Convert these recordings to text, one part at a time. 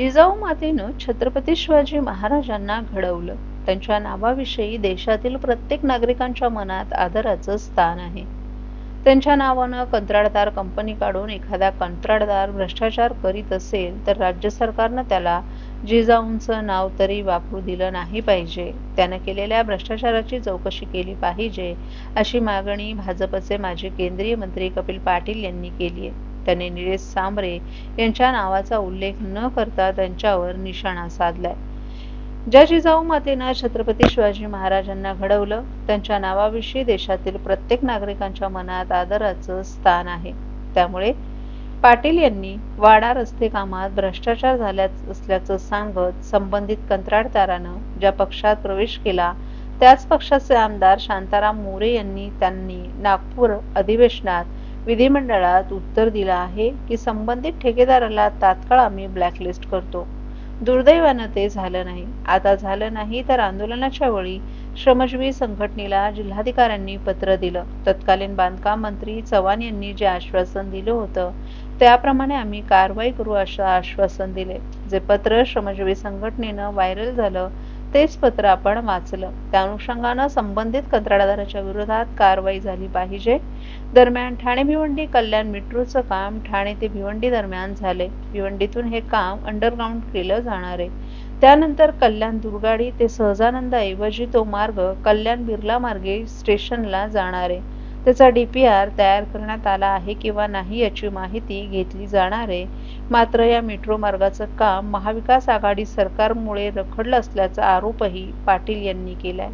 जिजाऊ मातेनं छत्रपती शिवाजी महाराजांना घडवलं. त्यांच्या नावाविषयी देशातील प्रत्येक नागरिकांच्या मनात आदराचं स्थान आहे. त्यांच्या नावानं कंत्राटदार कंपनी काढून एखादा कंत्राटदार भ्रष्टाचार करीत असेल तर राज्य सरकारनं त्याला जिजाऊंचं नाव तरी वापरू दिलं नाही पाहिजे. त्यानं केलेल्या भ्रष्टाचाराची चौकशी केली पाहिजे अशी मागणी भाजपचे माजी केंद्रीय मंत्री कपिल पाटील यांनी केली आहे. त्यांनी निलेश सांबरे यांच्या नावाचा उल्लेख न करता त्यांच्यावर निशाणा साधलाय. ज्या जिजाऊ मातेनं छत्रपती शिवाजी महाराजांना घडवलं त्यांच्या नावाविषयी देशातील प्रत्येक नागरिकांच्या मनात आदराचं स्थान आहे. त्यामुळे पाटील यांनी वाडा रस्ते कामात भ्रष्टाचार झाल्या असल्याचं सांगत संबंधित कंत्राटदारानं ज्या पक्षात प्रवेश केला त्याच पक्षाचे आमदार शांताराम मोरे यांनी त्यांनी नागपूर अधिवेशनात विधिमंडळात उत्तर दिलं आहे की संबंधित ठेकेदाराला तात्काळ आम्ही ब्लॅकलिस्ट करतो. दुर्दैवानं ते झालं नाही. आता झालं नाही तर आंदोलनाच्या वेळी श्रमजीवी संघटनेला जिल्हाधिकाऱ्यांनी पत्र दिलं. तत्कालीन बांधकाम मंत्री चव्हाण यांनी जे आश्वासन दिलं होतं त्याप्रमाणे आम्ही कारवाई करू असं आश्वासन दिले. जे पत्र श्रमजीवी संघटनेनं व्हायरल झालं तेच पत्र आपण वाचलं. त्या अनुषंगानं संबंधित कंत्राटदाराच्या विरोधात कारवाई झाली पाहिजे. दरम्यान ठाणे भिवंडी कल्याण मेट्रोचं काम ठाणे ते भिवंडी दरम्यान झाले. भिवंडीतून हे काम अंडरग्राऊंड केलं जाणार आहे. त्यानंतर कल्याण दुर्गाडी ते सहजानंद ऐवजी तो मार्ग कल्याण बिर्ला मार्गे स्टेशनला जाणार आहे. त्याचा डीपीआर तयार करण्यात आला आहे किंवा नाही याची माहिती घेतली जाणार आहे. मात्र या मेट्रो मार्गाचं काम महाविकास आघाडी सरकारमुळे रखडलं असल्याचा आरोपही पाटील यांनी केलाय.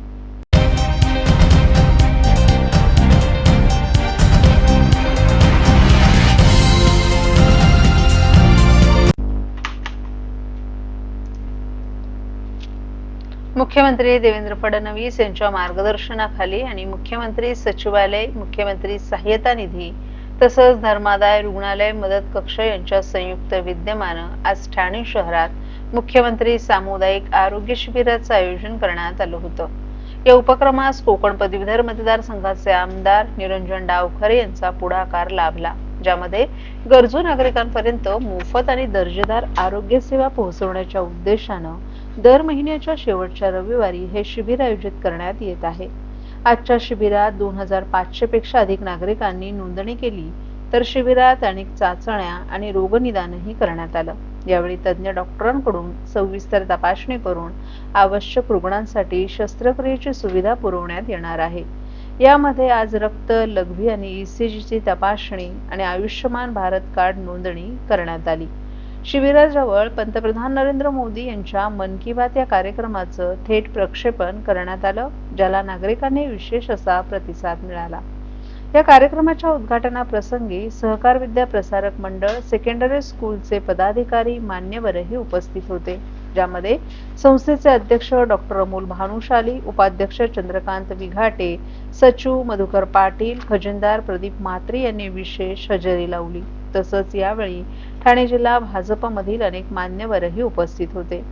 मुख्यमंत्री देवेंद्र फडणवीस यांच्या मार्गदर्शनाखाली आणि मुख्यमंत्री सचिवालय मुख्यमंत्री सहाय्यता निधी तसंच धर्मादाय रुग्णालय मदत कक्ष यांच्या संयुक्त विद्यमानं आज ठाणे शहरात मुख्यमंत्री सामुदायिक आरोग्य शिबिराचं आयोजन करण्यात आलं होतं. या उपक्रमास कोकण पदवीधर मतदारसंघाचे आमदार निरंजन डावखरे यांचा पुढाकार लाभला ज्यामध्ये गरजू नागरिकांपर्यंत मोफत आणि दर्जेदार आरोग्य सेवा पोहोचवण्याच्या उद्देशानं दर महिन्याच्या शेवटच्या रविवारी हे शिबिर आयोजित करण्यात येत आहे. आजच्या शिबिरात दोन हजार पाचशे पेक्षा अधिक नागरिकांनी नोंदणी केली तर शिबिरात अनेक चाचण्या आणि रोगनिदानही करण्यात आलं. यावेळी तज्ज्ञ डॉक्टरांकडून सविस्तर तपासणी करून आवश्यक रुग्णांसाठी शस्त्रक्रियेची सुविधा पुरवण्यात येणार आहे. यामध्ये आज रक्त लघवी आणि ईसीजीची तपासणी आणि आयुष्यमान भारत कार्ड नोंदणी करण्यात आली. शिबिराजवळ पंतप्रधान नरेंद्र मोदी यांच्या मन की बात या कार्यक्रमाचं थेट प्रक्षेपण करण्यात आलं ज्याला नागरिकांनी विशेष असा प्रतिसाद मिळाला. या कार्यक्रमाच्या उद्घाटनाप्रसंगी सहकार विद्या प्रसारक मंडळ सेकंडरी स्कूलचे पदाधिकारी मान्यवरही उपस्थित होते. ज्यामध्ये संस्थेचे अध्यक्ष डॉक्टर अमोल भानुशाली उपाध्यक्ष चंद्रकांत विघाटे सचिव मधुकर पाटील खजिनदार प्रदीप म्हात्रे यांनी विशेष हजेरी लावली. तसंच यावेळी ठाणे जिल्हा भाजपमधील अनेक मान्यवरही उपस्थित होते.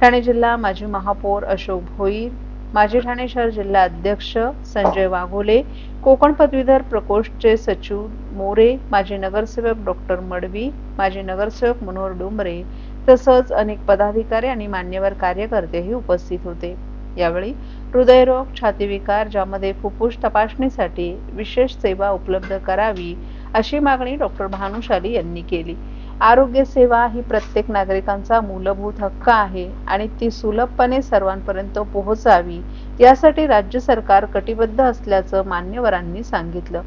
ठाणे जिल्हा माजी महापौर अशोक भोईर माजी ठाणे शहर जिल्हा अध्यक्ष संजय वाघोले कोकण पदवीधर प्रकोष्ठचे सचिव मोरे माजी नगरसेवक डॉक्टर मडवी माजी नगरसेवक मनोहर डोंबरे तसंच अनेक पदाधिकारी आणि मान्यवर कार्यकर्तेही उपस्थित होते. यावेळी हृदयरोग छातीविकार ज्यामध्ये फुफ्फुस तपासणीसाठी विशेष सेवा उपलब्ध करावी अशी मागणी डॉक्टर भानुशाली यांनी केली. आरोग्य सेवा ही प्रत्येक नागरिकांचा मूलभूत हक्क आहे आणि ती सुलभपणे सर्वांपर्यंत पोहोचावी यासाठी राज्य सरकार कटिबद्ध असल्याचं मान्यवरांनी सांगितलं.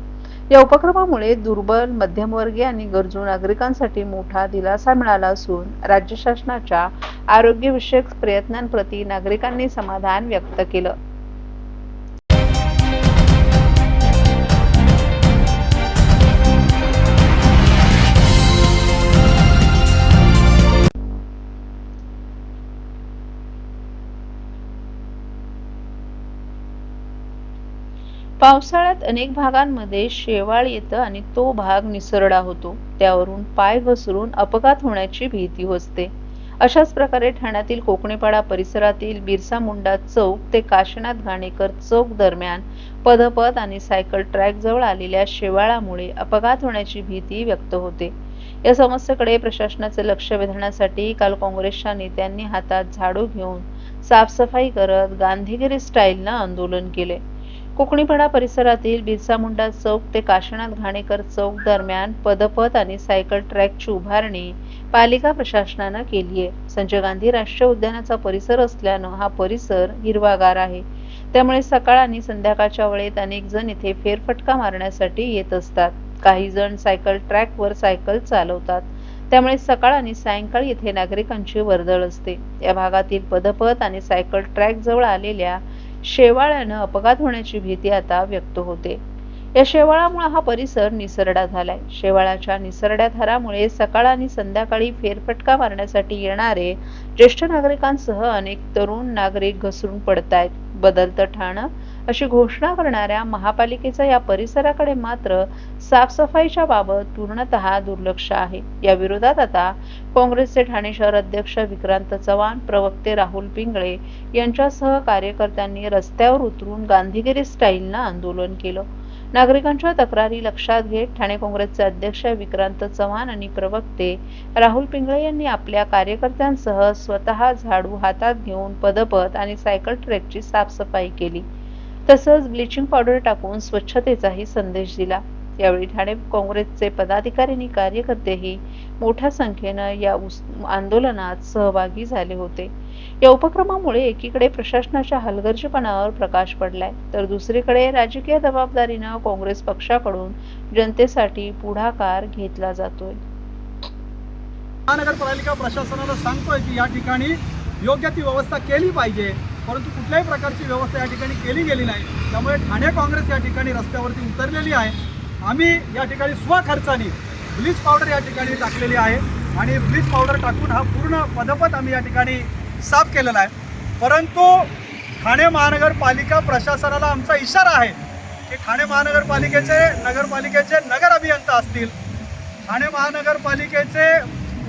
या उपक्रमामुळे दुर्बल मध्यमवर्गीय आणि गरजू नागरिकांसाठी मोठा दिलासा मिळाला असून राज्य शासनाच्या आरोग्यविषयक प्रयत्नांप्रती नागरिकांनी समाधान व्यक्त केलं. पावसाळ्यात अनेक भागांमध्ये शेवाळ येतं आणि तो भाग निसरडा होतो. त्यावरून पाय घसरून अपघात होण्याची भीती असते. अशाच प्रकारे ठाण्यातील कोकणेपाडा परिसरातील बिरसा मुंडा चौक ते काशीनाथ घाणेकर चौक दरम्यान पदपथ आणि सायकल ट्रॅक जवळ आलेल्या शेवाळामुळे अपघात होण्याची भीती व्यक्त होते. या समस्येकडे प्रशासनाचे लक्ष वेधण्यासाठी काल काँग्रेसच्या नेत्यांनी हातात झाडू घेऊन साफसफाई करत गांधीगिरी स्टाईलनं आंदोलन केले. कोकणीपाडा परिसरातील बिरसा मुंडा चौक ते काशीनाथ घाणेकर चौक दरम्यान पदपथ आणि सायकल ट्रॅकची उभारणी पालिका प्रशासनानं केली आहे. संजय गांधी राष्ट्रीय उद्यानाचा परिसर असल्यानं हा परिसर हिरवागार आहे. त्यामुळे सकाळ आणि संध्याकाळच्या वेळेत अनेक जण इथे फेरफटका मारण्यासाठी येत असतात. काही जण सायकल ट्रॅकवर सायकल चालवतात. त्यामुळे सकाळ आणि सायंकाळी येथे नागरिकांची वर्दळ असते. या भागातील पदपथ आणि सायकल ट्रॅक जवळ आलेल्या शेवाळ्यानं अपघात होण्याची भीती आता व्यक्त होते. या शेवाळामुळे हा परिसर निसरडा झालाय. शेवाळाच्या निसरड्या थरामुळे सकाळ आणि संध्याकाळी फेरफटका मारण्यासाठी येणारे ज्येष्ठ नागरिकांसह अनेक तरुण नागरिक घसरून पडतायत. बदलतं ठाणं अशी घोषणा करणाऱ्या महापालिकेचा या परिसराकडे मात्र साफसफाईच्या बाबत पूर्णतः दुर्लक्ष आहे. या विरोधात आता काँग्रेसचे ठाणे शहर अध्यक्ष विक्रांत चव्हाण प्रवक्ते राहुल पिंगळे यांच्यासह कार्यकर्त्यांनी रस्त्यावर उतरून गांधीगिरी स्टाईलनं आंदोलन केलं. नागरिकांच्या तक्रारी लक्षात घेत ठाणे काँग्रेसचे अध्यक्ष विक्रांत चव्हाण आणि प्रवक्ते राहुल पिंगळे यांनी आपल्या कार्यकर्त्यांसह स्वतः झाडू हातात घेऊन पदपथ आणि सायकल ट्रॅकची साफसफाई केली. तसंच ब्लिचिंग पावडर टाकून स्वच्छतेचाही संदेश दिला. यावेळी ठाणे काँग्रेसचे पदाधिकारी आणि कार्यकर्तेही मोठ्या संख्येनं या उस- आंदोलनात सहभागी झाले होते. या उपक्रमामुळे एकीकडे प्रशासनाच्या हलगर्जीपणावर प्रकाश पडलाय तर दुसरीकडे राजकीय जबाबदारीनं काँग्रेस पक्षाकडून जनतेसाठी पुढाकार घेतला जातोय. महानगरपालिका प्रशासनाला सांगतोय की या ठिकाणी योग्य ती व्यवस्था केली पाहिजे. परंतु कुठल्याही प्रकारची व्यवस्था या ठिकाणी केली गेली नाही. त्यामुळे ठाणे काँग्रेस या ठिकाणी रस्त्यावरती उतरलेली आहे. आम्ही या ठिकाणी स्वखर्चाने ब्लीच पावडर या ठिकाणी टाकलेली आहे आणि ब्लीच पावडर टाकून हा पूर्ण पदपथ आम्ही या ठिकाणी साफ केलेला आहे. परंतु ठाणे महानगरपालिका प्रशासनाला आमचा इशारा आहे की ठाणे महानगरपालिकेचे नगरपालिकेचे नगर अभियंता असतील ठाणे महानगरपालिकेचे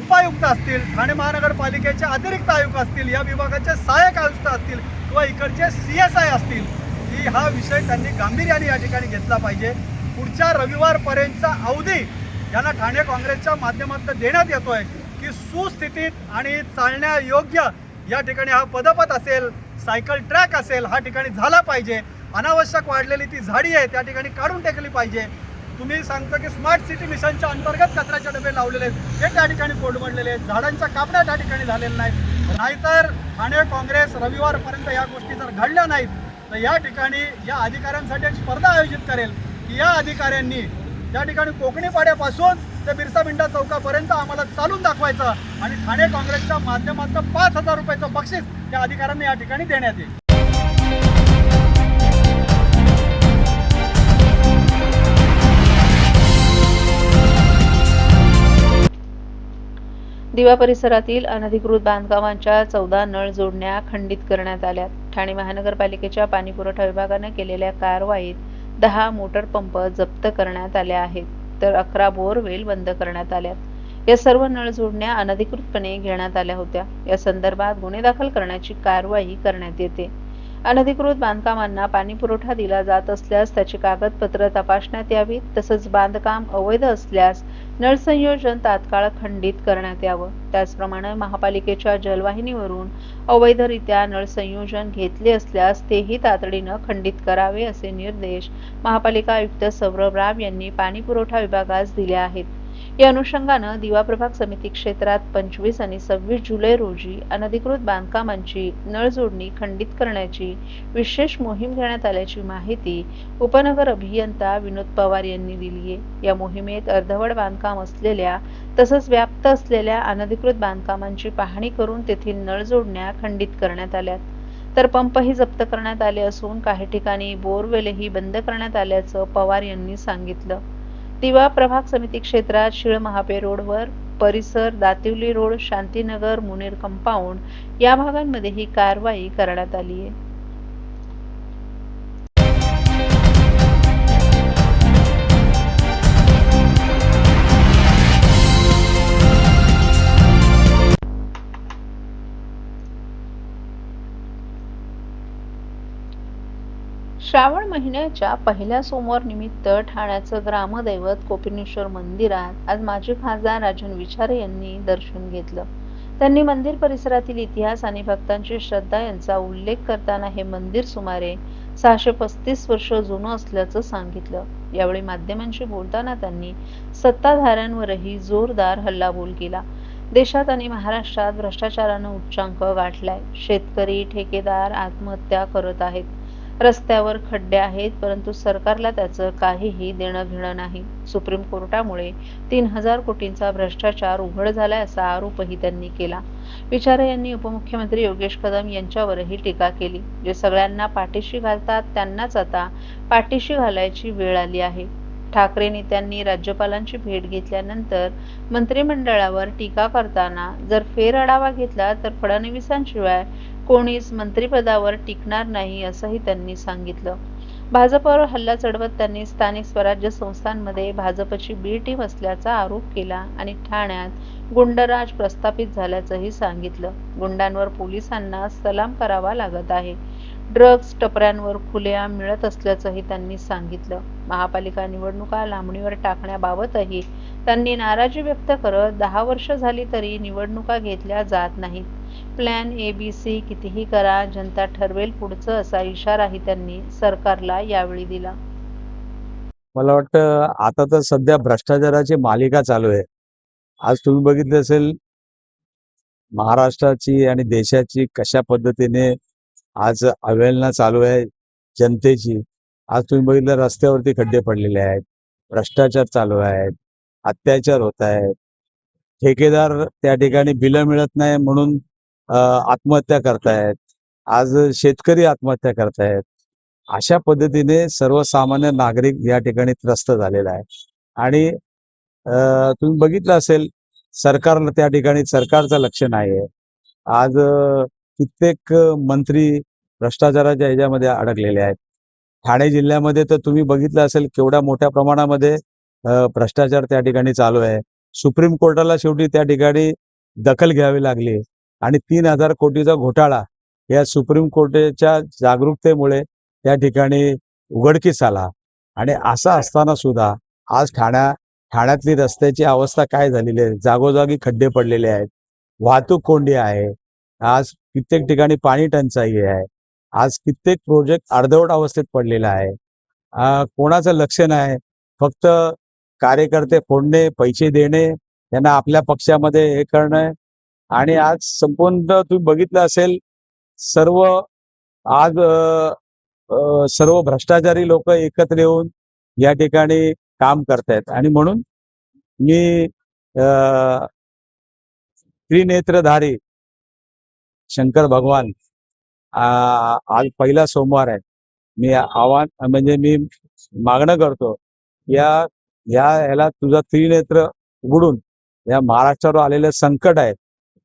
उपायुक्त असतील ठाणे महानगरपालिकेचे अतिरिक्त आयुक्त असतील या विभागाचे सहाय्यक आयुक्त असतील किंवा इकडचे सी एस आय असतील की हा विषय त्यांनी गांभीर्याने या ठिकाणी घेतला पाहिजे. पुढच्या रविवारपर्यंतचा अवधी यांना ठाणे काँग्रेसच्या माध्यमातून देण्यात येतोय की सुस्थितीत आणि चालण्यायोग्य या ठिकाणी हा पदपथ असेल सायकल ट्रॅक असेल हा ठिकाणी झाला पाहिजे. अनावश्यक वाढलेली ती झाडी आहे त्या ठिकाणी काढून टाकली पाहिजे. तुम्ही सांगता की स्मार्ट सिटी मिशनच्या अंतर्गत कचऱ्याचे डबे लावलेले आहेत. हे त्या ठिकाणी कोडमडलेले आहेत. झाडांच्या कापण्या त्या ठिकाणी झालेल्या नाहीत. नाहीतर ठाणे काँग्रेस रविवारपर्यंत या गोष्टी जर घडल्या नाहीत तर या ठिकाणी या अधिकाऱ्यांसाठी एक स्पर्धा आयोजित करेल की या अधिकाऱ्यांनी त्या ठिकाणी कोकणी पाड्यापासून ते बिरसा मिंडा चौकापर्यंत आम्हाला चालून दाखवायचं आणि ठाणे काँग्रेसच्या माध्यमातून पाच हजार रुपयाचं बक्षीस त्या अधिकाऱ्यांना या ठिकाणी देण्यात येईल. दिवा परिसरातील अनधिकृत बांधकामांच्या चौदा नळ जोडण्या खंडित करण्यात आल्या ठाणे महानगरपालिकेच्या पाणीपुरवठा विभागाने केलेल्या कारवाईत दहा मोटर पंप जप्त करण्यात आल्या आहेत तर अकरा बोरवेल बंद करण्यात आल्यात. या सर्व नळ जोडण्या अनधिकृतपणे घेण्यात आल्या होत्या. या संदर्भात गुन्हे दाखल करण्याची कारवाई करण्यात येते. अनधिकृत बांधकामांना पाणीपुरवठा दिला जात असल्यास त्याची कागदपत्र तपासण्यात यावीत तसंच बांधकाम अवैध असल्यास नळसंयोजन तात्काळ खंडित करण्यात यावं. त्याचप्रमाणे महापालिकेच्या जलवाहिनीवरून अवैधरित्या नळसंयोजन घेतले असल्यास तेही तातडीनं खंडित करावे असे निर्देश महापालिका आयुक्त सौरभ राव यांनी पाणीपुरवठा विभागास दिले आहेत. या अनुषंगानं दिवा प्रभाग समिती क्षेत्रात पंचवीस आणि सव्वीस जुलै रोजी अनधिकृत बांधकामांची नळ जोडणी खंडित करण्याची विशेष मोहीम घेण्यात आल्याची माहिती उपनगर अभियंता विनोद पवार यांनी दिली आहे. या मोहिमेत अर्धवट बांधकाम असलेल्या तसंच व्याप्त असलेल्या अनधिकृत बांधकामांची पाहणी करून तेथील नळ जोडण्या खंडित करण्यात आल्यात. तर पंपही जप्त करण्यात आले असून काही ठिकाणी बोरवेलही बंद करण्यात आल्याचं पवार यांनी सांगितलं. दिवा प्रभाग समिती क्षेत्रात शिळ महापे रोडवर परिसर दातिवली रोड शांतीनगर मुनेर कंपाऊंड या भागांमध्ये ही कारवाई करण्यात आली आहे. श्रावण महिन्याच्या पहिल्या सोमवार निमित्त ठाण्याचं ग्रामदैवत कोपिनेश्वर मंदिरात आज माजी खासदार राजन विचारे यांनी दर्शन घेतलं. त्यांनी मंदिर परिसरातील इतिहास आणि भक्तांची श्रद्धा यांचा उल्लेख करताना हे मंदिर सुमारे सहाशे पस्तीस वर्ष जुनं असल्याचं सांगितलं. यावेळी माध्यमांशी बोलताना त्यांनी सत्ताधाऱ्यांवरही जोरदार हल्लाबोल केला. देशात आणि महाराष्ट्रात भ्रष्टाचारानं उच्चांक गाठलाय. शेतकरी ठेकेदार आत्महत्या करत आहेत. रस्त्यावर खड्डे आहेत परंतु सरकारला त्याचं काहीही देणं घेणं नाही. सुप्रीम कोर्टामुळे तीन हजार कोटींचा भ्रष्टाचार उघड झालाय असा आरोपही त्यांनी केला. विचारे यांनी उपमुख्यमंत्री योगेश कदम यांच्यावरही टीका केली जे सगळ्यांना पाठीशी घालतात त्यांनाच आता पाठीशी घालायची वेळ आली आहे. ठाकरे नेत्यांनी राज्यपालांची भेट घेतल्यानंतर मंत्रिमंडळावर टीका करताना जर फेरआढावा घेतला तर फडणवीसांशिवाय कोणीच मंत्रिपदावर टिकणार नाही असंही त्यांनी सांगितलं. भाजपवर हल्ला चढवत त्यांनी स्थानिक स्वराज्य संस्थांमध्ये भाजपची बी टीम असल्याचा आरोप केला आणि ठाण्यात गुंडराज प्रस्थापित झाल्याचंही सांगितलं. गुंडांवर पोलिसांना सलाम करावा लागत आहे. ड्रग्ज टपऱ्यांवर खुलेआम मिळत असल्याचंही त्यांनी सांगितलं. महापालिका निवडणुका लांबणीवर टाकण्याबाबतही त्यांनी नाराजी व्यक्त करत दहा वर्ष झाली तरी निवडणुका घेतल्या जात नाहीत. प्लॅन ए बी सी कितीही करा जनता ठरवेल पुढचं असा इशाराही त्यांनी सरकारला यावेळी दिला. मला वाटतं आता तर सध्या भ्रष्टाचाराची मालिका चालू आहे. आज तुम्ही बघितलं असेल महाराष्ट्राची आणि देशाची कशा पद्धतीने आज अवहेलना चालू आहे जनतेची. आज तुम्ही बघितलं रस्त्यावरती खड्डे पडलेले आहेत भ्रष्टाचार चालू आहेत अत्याचार होत आहेत. ठेकेदार त्या ठिकाणी बिलं मिळत नाही म्हणून आत्महत्या करतायत. आज शेतकरी आत्महत्या करतायत. अशा पद्धतीने सर्वसामान्य नागरिक या ठिकाणी त्रस्त झालेला आहे. आणि तुम्ही बघितलं असेल सरकारला त्या ठिकाणी सरकारचं लक्ष नाही आहे आज कित्येक मंत्री भ्रष्टाचाराच्या ह्याच्यामध्ये अडकलेले आहेत. ठाणे जिल्ह्यामध्ये तर तुम्ही बघितलं असेल केवढ्या मोठ्या प्रमाणामध्ये भ्रष्टाचार त्या ठिकाणी चालू आहे. सुप्रीम कोर्टाला शेवटी त्या ठिकाणी दखल घ्यावी लागली आणि तीन हजार कोटीचा घोटाळा या सुप्रीम कोर्टाच्या जागरूकतेमुळे त्या ठिकाणी उघडकीस आला. आणि असं असताना सुद्धा आज ठाण्या ठाण्यातली रस्त्याची अवस्था काय झालेली आहे? जागोजागी खड्डे पडलेले आहेत. वाहतूक कोंडी आहे. आज कित्येक ठिकाणी पाणी टंचाई आहे. आज कित्येक प्रोजेक्ट अर्धवट अवस्थेत पडलेला आहे. कोणाचं लक्ष नाही. फक्त कार्यकर्ते फोडणे पैसे देणे त्यांना आपल्या पक्षामध्ये हे करणं आणि आज संपूर्ण तुम्ही बघितलं असेल सर्व आज सर्व भ्रष्टाचारी लोक एकत्र येऊन या ठिकाणी काम करतायत. आणि म्हणून मी अ, त्रिनेत्रधारी शंकर भगवान आज पहिला सोमवार आहे. मी आव्हान म्हणजे मी मागणं करतो या या याला तुझा त्रिनेत्र उघडून या महाराष्ट्रावर आलेलं संकट आहे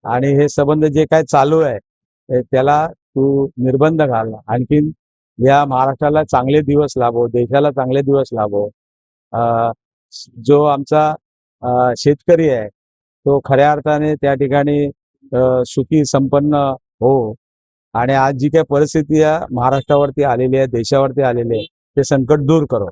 आणि हे संबंध जे काय चालू आहे त्याला तू निर्बंध घाल. आणखीन या महाराष्ट्राला चांगले दिवस लाभो देशाला चांगले दिवस लाभो. जो आमचा शेतकरी आहे तो खऱ्या अर्थाने त्या ठिकाणी सुखी संपन्न हो. आणि आज जी काही परिस्थिती या महाराष्ट्रावरती आलेली आहे देशावरती आलेली आहे ते संकट दूर करो.